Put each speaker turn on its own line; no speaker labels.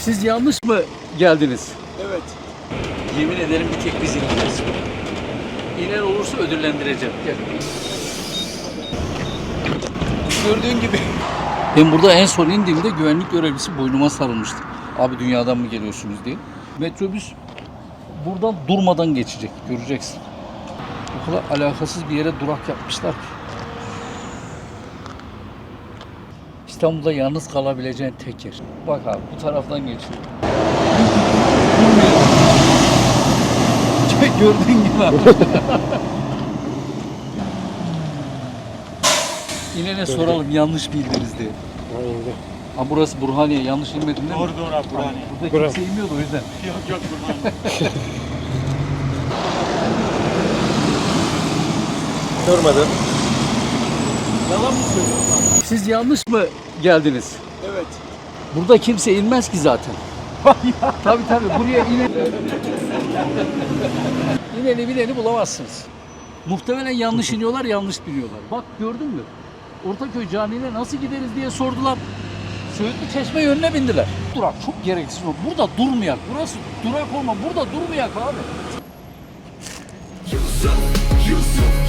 Siz yanlış mı geldiniz?
Evet.
Yemin ederim bir tek biz ineceğiz. İnen olursa ödüllendireceğim. Gel. Gördüğün gibi. Ben burada en son indiğimde güvenlik görevlisi boynuma sarılmıştı. Abi dünyadan mı geliyorsunuz diye. Metrobüs buradan durmadan geçecek. Göreceksin. O kadar alakasız bir yere durak yapmışlar ki. İstanbul'da yalnız kalabileceğin tek yer. Bak abi bu taraftan geçiyor. Gördüğün gibi abi. İnene soralım yanlış bildiniz diye.
Ha
burası Burhaniye yanlış inmedin değil mi?
Doğru doğru abi Burhaniye.
Burada
Burası.
kimse inmiyordu o yüzden.
Yok yok Burhaniye.
Görmedim.
Yalan mı söylüyorsun? Siz yanlış mı geldiniz?
Evet.
Burada kimse inmez ki zaten. tabii tabii buraya inen... İneni bineni bulamazsınız. Muhtemelen yanlış iniyorlar, yanlış biniyorlar. Bak gördün mü? Ortaköy Camii'ne nasıl gideriz diye sordular. Söğütlü Çeşme yönüne bindiler. Durak çok gereksiz. o. Burada durmayak. Burası durak olma. Burada durmayak abi.
Yusuf, Yusuf.